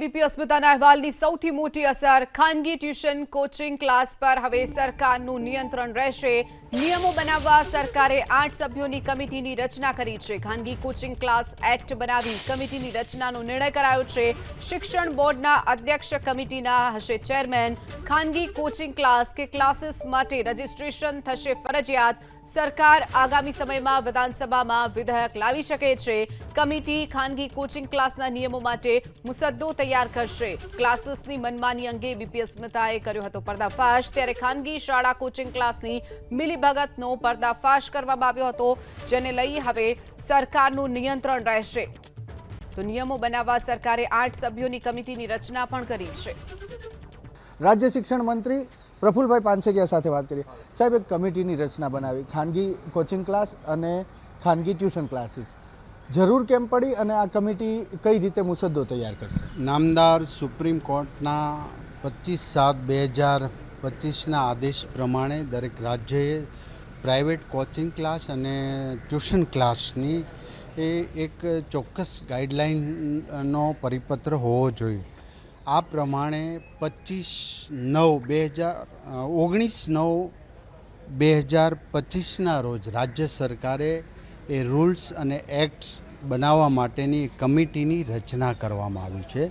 ABP અસ્મિતાના અહેવાલની સૌથી મોટી અસર ખાનગી ટ્યુશન કોચિંગ ક્લાસ પર. હવે સરકારનું નિયંત્રણ રહેશે. નિયમો બનાવવા સરકારે આઠ સભ્યોની કમિટીની રચના કરી છે. ખાનગી કોચિંગ ક્લાસ એક્ટ બનાવી કમિટીની રચનાનો નિર્ણય કરાયો છે. શિક્ષણ બોર્ડના અધ્યક્ષ કમિટીના હશે ચેરમેન. ખાનગી કોચિંગ ક્લાસ કે ક્લાસીસ માટે રજીસ્ટ્રેશન થશે ફરજિયાત. સરકાર આગામી સમયમાં વિધાનસભામાં વિધેયક લાવી શકે છે. કમિટી ખાનગી કોચિંગ ક્લાસના નિયમો માટે મુસદ્દો તૈયાર કરશે. ક્લાસીસની મનમાની અંગે બીપીએસ મહેતાએ કર્યો હતો પર્દાફાશ. ત્યારે ખાનગી શાળા કોચિંગ ક્લાસની મિલીભગતનો પર્દાફાશ કરવામાં આવ્યો હતો, જેને લઈ હવે સરકારનું નિયંત્રણ રહેશે. તો નિયમો બનાવવા સરકારે આઠ સભ્યોની કમિટીની રચના પણ કરી છે. રાજ્ય શિક્ષણ મંત્રી પ્રફુલભાઈ પાનસેરિયા સાથે વાત કરીએ. સાહેબ, એક કમિટીની રચના બનાવી. ખાનગી કોચિંગ ક્લાસ અને ખાનગી ટ્યુશન ક્લાસીસ. જરૂર કેમ પડી અને આ કમિટી કઈ રીતે મુસદ્દો તૈયાર કરશે? નામદાર સુપ્રીમ કોર્ટના પચીસ સાત બે હજાર પચીસના આદેશ પ્રમાણે દરેક રાજ્યએ પ્રાઇવેટ કોચિંગ ક્લાસ અને ટ્યુશન ક્લાસની એ એક ચોક્કસ ગાઈડલાઇનનો પરિપત્ર હોવો જોઈએ. આ પ્રમાણે પચીસ નવ બે હજાર ઓગણીસ નવ બે હજાર પચીસના રોજ રાજ્ય સરકારે એ રૂલ્સ અને એક્ટ્સ બનાવવા માટેની કમિટીની રચના કરવામાં આવી છે.